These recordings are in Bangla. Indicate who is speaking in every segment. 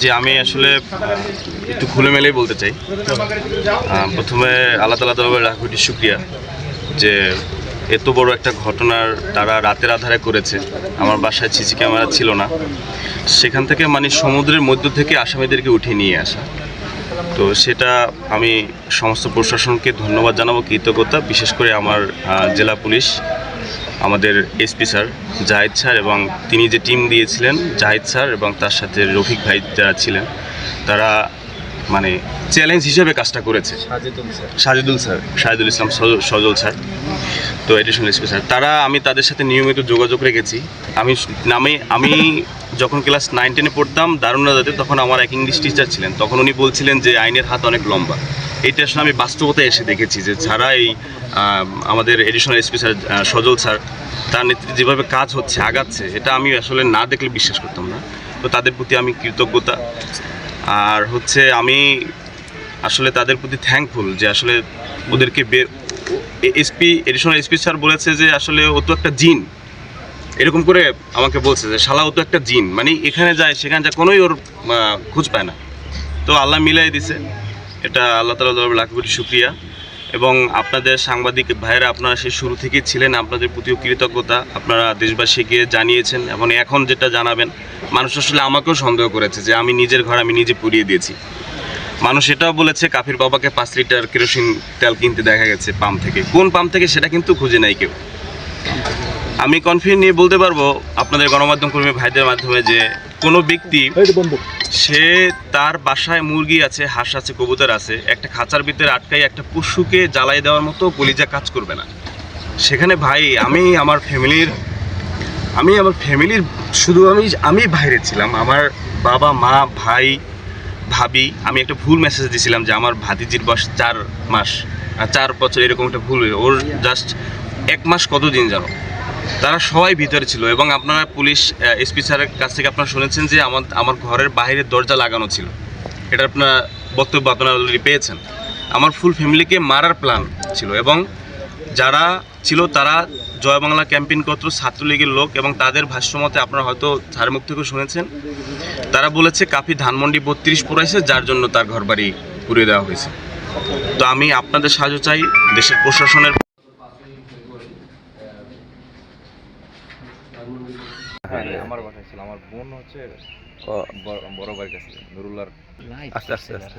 Speaker 1: যে আমি আসলে একটু খুলে মেলেই বলতে চাই। প্রথমে তরফে লাখ কোটি শুক্রিয়া যে এত বড় একটা ঘটনার তারা রাতের আধারে করেছে। আমার বাসায় সিসি ক্যামেরা ছিল না। সেখান থেকে মানে সমুদ্রের মধ্য থেকে আসামিদেরকে উঠিয়ে নিয়ে আসা। তো সেটা আমি সমস্ত প্রশাসনকে ধন্যবাদ জানাব, কৃতজ্ঞতা, বিশেষ করে আমার জেলা পুলিশ আমাদের এসপি স্যার জাহিদ স্যার এবং তিনি যে টিম দিয়েছিলেন জাহিদ স্যার এবং তার সাথে রফিক ভাই যারা ছিলেন তারা মানে চ্যালেঞ্জ হিসেবে কাজটা করেছে। সাজিদুল স্যার। সাজিদুল ইসলাম সজ- সজল স্যার তো এডিশনাল এসপি স্যার। তারা আমি তাদের সাথে নিয়মিত যোগাযোগ রেখেছি। আমি নামে আমি যখন ক্লাস নাইন টেনে পড়তাম দারুণাদাতে তখন আমার এক ইংলিশ টিচার ছিলেন। তখন উনি বলছিলেন যে আইনের হাত অনেক লম্বা। এটা আসলে আমি বাস্তবতায় এসে দেখেছি যে যারা এই আমাদের additional SP sir Sajal sir, তার নেতৃত্বে যেভাবে কাজ হচ্ছে, আগাচ্ছে, এটা আমি আসলে না দেখলে বিশ্বাস করতাম না। তো তাদের প্রতি আমি কৃতজ্ঞতা। আর হচ্ছে আমি আসলে তাদের প্রতি থ্যাঙ্কফুল যে আসলে ওদেরকে বের এসপি এডিশনাল এসপি স্যার বলেছে যে আসলে ও তো একটা জিন। এরকম করে আমাকে বলছে যে, শালা, ও তো একটা জিন। মানে এখানে যায়, সেখানে যায়, কোনোই ওর খোঁজ পায় না। তো আল্লাহ মিলাই দিছে। এটা আল্লাহ তালা দরবার লাখ কোটি শুক্রিয়া। এবং আপনাদের সাংবাদিক ভাইয়েরা, আপনারা সে শুরু থেকেই ছিলেন, আপনাদের প্রতিও কৃতজ্ঞতা। আপনারা দেশবাসীকে জানিয়েছেন এবং এখন যেটা জানাবেন, মানুষ আসলে আমাকেও সন্দেহ করেছে যে আমি নিজের ঘর আমি নিজে পুড়িয়ে দিয়েছি। মানুষ এটাও বলেছে, কাফির বাবাকে পাঁচ লিটার কেরোসিন তেল কিনতে দেখা গেছে পাম্প থেকে। কোন পাম্প থেকে সেটা কিন্তু খুঁজে নাই কেউ। আমি কনফিডেন্ট নিয়ে বলতে পারব, আপনাদের গণমাধ্যম কর্মী ভাইদের মাধ্যমে যে কোনো ব্যক্তি সে তার বাসায় মুরগি আছে হাঁস আছে কবুতর আছে একটা খাঁচার ভিতরে আটকাই একটা পশুকে জ্বালাই দেওয়ার মতো কলিজা কাজ করবে না। সেখানে ভাই আমি আমার ফ্যামিলির আমি আমার ফ্যামিলির শুধু আমি আমি বাইরে ছিলাম। আমার বাবা মা ভাই ভাবি আমি একটা ভুল মেসেজ দিয়েছিলাম যে আমার ভাতিজির বয়স চার মাস আর চার বছর এরকম একটা ভুল হয়ে- ওর জাস্ট এক মাস কতদিন জানো? তারা সবাই ভিতরে ছিল এবং আপনারা পুলিশ এসপি স্যারের কাছ থেকে আপনারা শুনেছেন যে আমার আমার ঘরের বাইরে দরজা লাগানো ছিল। এটা আপনার বক্তব্য আপনারা অলরেডি পেয়েছেন। আমার ফুল ফ্যামিলিকে মারার প্ল্যান ছিল এবং যারা ছিল তারা জয় বাংলা ক্যাম্পেইন করত, ছাত্রলীগের লোক এবং তাদের ভাষ্যমতে আপনারা হয়তো স্যারের মুখ থেকেও শুনেছেন। তারা বলেছে, কাফি ধানমন্ডি বত্রিশ পুরাইছে যার জন্য তার ঘরবাড়ি পুড়িয়ে দেওয়া হয়েছে। তো আমি আপনাদের সাহায্য চাই, দেশের প্রশাসনের
Speaker 2: আমার বাসায় ছিল আমার বোন হচ্ছে বড়- বড় ভাইয়ের কাছে নুরুল্লাহর আস্তে আস্তে আস্তে।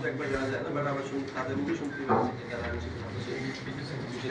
Speaker 3: Mutlaka bazen
Speaker 4: beraber şimdi kademeli şimdi bir şey gelmesi lazım. Bir şey